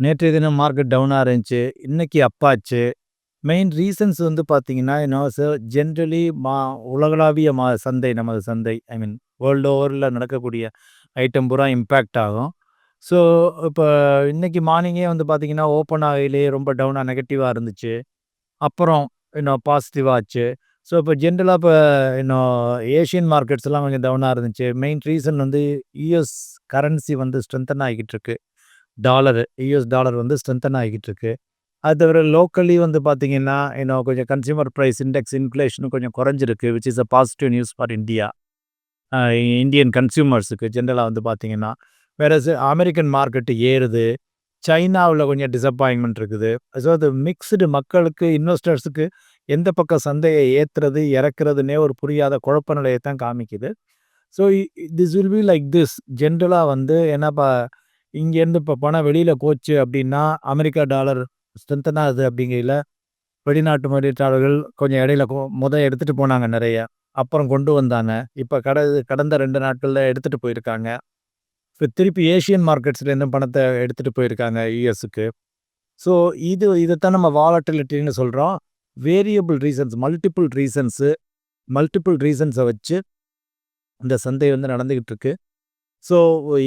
நேற்றைய தினம் மார்க்கெட் டவுனாக இருந்துச்சு இன்றைக்கி அப்பாச்சு மெயின் ரீசன்ஸ் வந்து பார்த்திங்கன்னா என்ன சார் ஜென்ரலி மா உலகளாவிய மா சந்தை நமது சந்தை ஐ மீன் வேர்ல்டு ஓவரில் நடக்கக்கூடிய ஐட்டம் பூரா இம்பேக்ட் ஆகும். ஸோ இப்போ இன்றைக்கி மார்னிங்கே வந்து பார்த்திங்கன்னா ஓப்பன் ஆகையிலே ரொம்ப டவுனாக நெகட்டிவாக இருந்துச்சு. அப்புறம் இன்னும் பாசிட்டிவாச்சு ஸோ இப்போ ஜென்ரலாக இப்போ இன்னும் ஏஷியன் மார்க்கெட்ஸ் எல்லாம் கொஞ்சம் டவுனாக இருந்துச்சு. மெயின் ரீசன் வந்து யூஎஸ் கரன்சி வந்து ஸ்ட்ரென்தன் ஆகிட்டு இருக்கு. டாலர் யூஎஸ் டாலர் வந்து ஸ்ட்ரென்தன் ஆகிட்டு இருக்கு அது தவிர லோக்கலி வந்து பார்த்திங்கன்னா இன்னும் கொஞ்சம் கன்சியூமர் ப்ரைஸ் இண்டெக்ஸ் இன்ஃப்ளேஷனும் கொஞ்சம் குறைஞ்சிருக்கு which is a positive news for India Indian கன்சியூமர்ஸுக்கு ஜென்ரலாக வந்து பார்த்திங்கன்னா வேற அமெரிக்கன் மார்க்கெட்டு ஏறுது சைனாவில் கொஞ்சம் டிசப்பாயின்மெண்ட் இருக்குது. ஸோ அது மிக்ஸ்டு மக்களுக்கு இன்வெஸ்டர்ஸுக்கு எந்த பக்கம் சந்தையை ஏற்றுறது இறக்குறதுனே ஒரு புரியாத குழப்ப நிலையை தான் காமிக்குது. So this will be like this ஜென்ரலாக வந்து என்னப்பா இங்கேருந்து இப்போ பணம் வெளியில் போச்சு அப்படின்னா அமெரிக்கா டாலர் ஸ்ட்ரென்தன் ஆகுது அப்படிங்கையில். வெளிநாட்டு முதலீட்டாளர்கள் கொஞ்சம் இடையில கொ- முத எடுத்துகிட்டு போனாங்க நிறைய. அப்புறம் கொண்டு வந்தாங்க. இப்போ கட கடந்த ரெண்டு நாட்களில் எடுத்துகிட்டு போயிருக்காங்க. இப்போ திருப்பி ஏஷியன் மார்க்கெட்ஸ்லேருந்து பணத்தை எடுத்துகிட்டு போயிருக்காங்க யூஎஸுக்கு. ஸோ இது இதைத்தான் நம்ம வாலட்டிலிட்டின்னு சொல்கிறோம் variable reasons multiple reasons multiple ரீசன்ஸை வச்சு இந்த சந்தை வந்து நடந்துக்கிட்டு இருக்குது ஸோ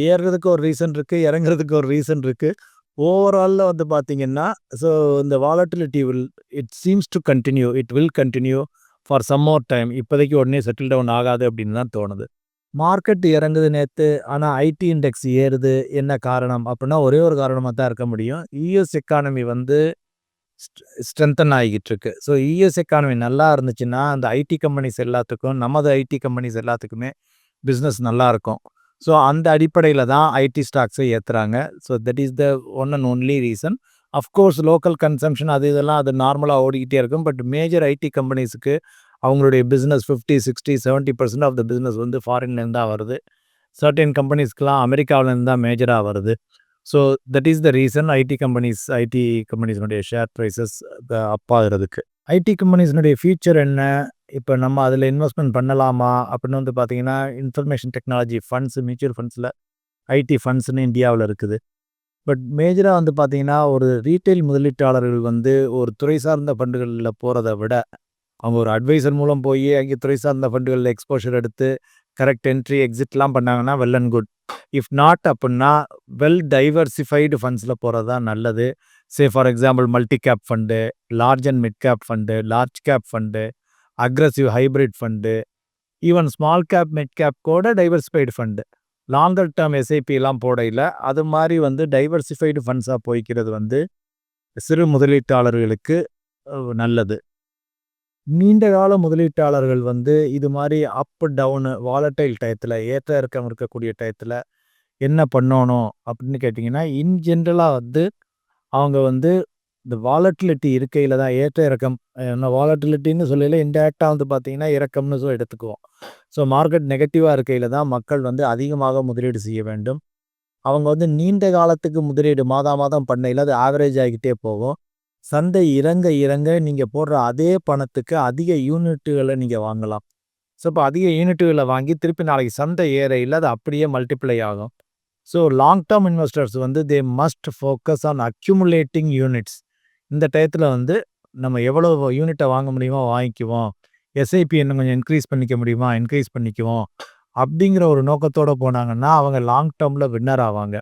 ஏறுறதுக்கு ஒரு ரீசன் இருக்குது இறங்குறதுக்கு ஒரு ரீசன் இருக்குது ஓவராலில் வந்து பார்த்தீங்கன்னா ஸோ இந்த volatility will it seems to continue it will continue for some more time இப்போதைக்கு உடனே செட்டில் டவுன் ஆகாது அப்படின்னு தான் தோணுது. மார்க்கெட் இறங்குது நேற்று ஆனால் ஐடி இண்டெக்ஸ் ஏறுது என்ன காரணம்? அப்படின்னா ஒரே ஒரு காரணமாக தான் இருக்க முடியும். யூஎஸ் எக்கானமி வந்து ஸ்ட்ரென்தன் ஆகிட்டு இருக்கு. ஸோ யூஎஸ் எக்கானமி நல்லா இருந்துச்சுன்னா அந்த ஐடி கம்பெனிஸ் எல்லாத்துக்கும் நமது ஐடி கம்பெனிஸ் எல்லாத்துக்குமே பிஸ்னஸ் நல்லா இருக்கும். ஸோ அந்த அடிப்படையில் தான் ஐடி ஸ்டாக்ஸை ஏற்றுறாங்க so that is the one and only reason of course local consumption அது இதெல்லாம் அது நார்மலாக ஓடிக்கிட்டே இருக்கும். பட் மேஜர் ஐடி கம்பெனிஸுக்கு அவங்களுடைய business fifty sixty seventy percent of the business வந்து ஃபாரின்லேருந்து தான் வருது. சர்டன் கம்பெனிஸ்க்கெலாம் அமெரிக்காவிலேருந்து தான் மேஜராக வருது. So that is the reason IT companies IT கம்பெனிஸ்னுடைய share prices அப்பாகிறதுக்கு. ஐடி கம்பெனிஸ்னுடைய ஃபியூச்சர் என்ன? இப்போ நம்ம அதில் இன்வெஸ்ட்மெண்ட் பண்ணலாமா? அப்படின்னு வந்து பார்த்தீங்கன்னா இன்ஃபர்மேஷன் டெக்னாலஜி ஃபண்ட்ஸ் மியூச்சுவல் ஃபண்ட்ஸில் ஐடி ஃபண்ட்ஸ்னு இந்தியாவில் இருக்குது. பட் மேஜராக வந்து பார்த்தீங்கன்னா ஒரு ரீட்டைல் முதலீட்டாளர்கள் வந்து ஒரு துறை சார்ந்த ஃபண்டுகளில் போகிறத விட அவங்க ஒரு அட்வைசர் மூலம் போய் அங்கே துறை சார்ந்த ஃபண்டுகளில் எக்ஸ்போஷர் எடுத்து கரெக்ட் என்ட்ரி எக்ஸிட்லாம் பண்ணாங்கன்னா well and good if not அப்படின்னா வெல் டைவர்சிஃபைடு ஃபண்ட்ஸில் போகிறது தான் நல்லது. Say for example multi cap fund large and mid cap fund large cap fund aggressive hybrid fund even small cap mid cap கூட diversified fund longer term எஸ்ஐபிலாம் போடையில் அது மாதிரி வந்து டைவர்சிஃபைடு ஃபண்ட்ஸாக போய்க்கிறது வந்து சிறு முதலீட்டாளர்களுக்கு நல்லது. நீண்ட கால முதலீட்டாளர்கள் வந்து இது மாதிரி அப் டவுனு வாலட்டைல் டயத்தில் ஏற்ற இறக்கம் இருக்கக்கூடிய டயத்தில் என்ன பண்ணணும் அப்படின்னு கேட்டிங்கன்னா இன் ஜென்ரலாக வந்து அவங்க வந்து இந்த வாலட்டிலிட்டி இருக்கையில் தான் ஏற்ற இறக்கம். என்ன வாலட்டிலிட்டின்னு சொல்லல இன்டேரக்டாக வந்து பார்த்தீங்கன்னா இறக்கம்னு சொல்லி எடுத்துக்குவோம். ஸோ மார்க்கெட் நெகட்டிவாக இருக்கையில் தான் மக்கள் வந்து அதிகமாக முதலீடு செய்ய வேண்டும். அவங்க வந்து நீண்ட காலத்துக்கு முதலீடு மாதா மாதம் பண்ணையில் அது ஆவரேஜ் ஆகிக்கிட்டே போகும். சந்தை இறங்க இறங்க நீங்கள் போடுற அதே பணத்துக்கு அதிக யூனிட்டுகளை நீங்கள் வாங்கலாம். ஸோ இப்போ அதிக யூனிட்டுகளை வாங்கி திருப்பி நாளைக்கு சந்தை ஏறையில் அது அப்படியே மல்டிப்ளை ஆகும். ஸோ லாங் டேர்ம் இன்வெஸ்டர்ஸ் வந்து they must focus on accumulating units இந்த டயத்தில் வந்து நம்ம எவ்வளோ யூனிட்டை வாங்க முடியுமோ வாங்கிக்குவோம். எஸ்ஐபி இன்னும் கொஞ்சம் இன்க்ரீஸ் பண்ணிக்க முடியுமா? இன்க்ரீஸ் பண்ணிக்குவோம். அப்படிங்கிற ஒரு நோக்கத்தோடு போனாங்கன்னா அவங்க லாங் டேர்மில் வின்னர் ஆவாங்க.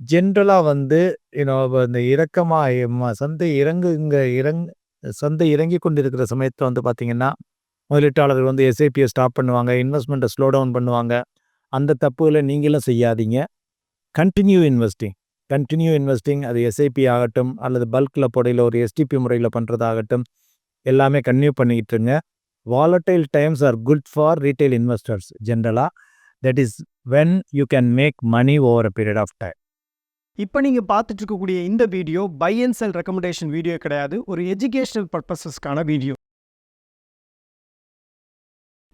ஜென்ரலாக வந்து இந்த இறக்கமாக சந்தை இறங்குங்க இறங் சந்தை இறங்கி கொண்டிருக்கிற சமயத்தில் வந்து பார்த்திங்கன்னா முதலீட்டாளர்கள் வந்து எஸ்ஐபியை ஸ்டாப் பண்ணுவாங்க இன்வெஸ்ட்மெண்ட்டை ஸ்லோ டவுன் பண்ணுவாங்க. அந்த தப்புகளை நீங்களும் செய்யாதீங்க. கண்டினியூ இன்வெஸ்டிங் கண்டினியூ இன்வெஸ்டிங் அது எஸ்ஐபி ஆகட்டும் அல்லது பல்கில் போடையில் ஒரு எஸ்டிபி முறையில் பண்ணுறதாகட்டும் எல்லாமே கன்டினியூ பண்ணிக்கிட்டு இருங்க. Volatile times are good for retail investors ஜென்ரலாக that is when you can make money over a period of time இப்போ நீங்கள் பார்த்துட்டு இருக்கக்கூடிய இந்த video buy and sell recommendation video கிடையாது. ஒரு எஜுகேஷனல் பர்பஸஸ்க்கான வீடியோ.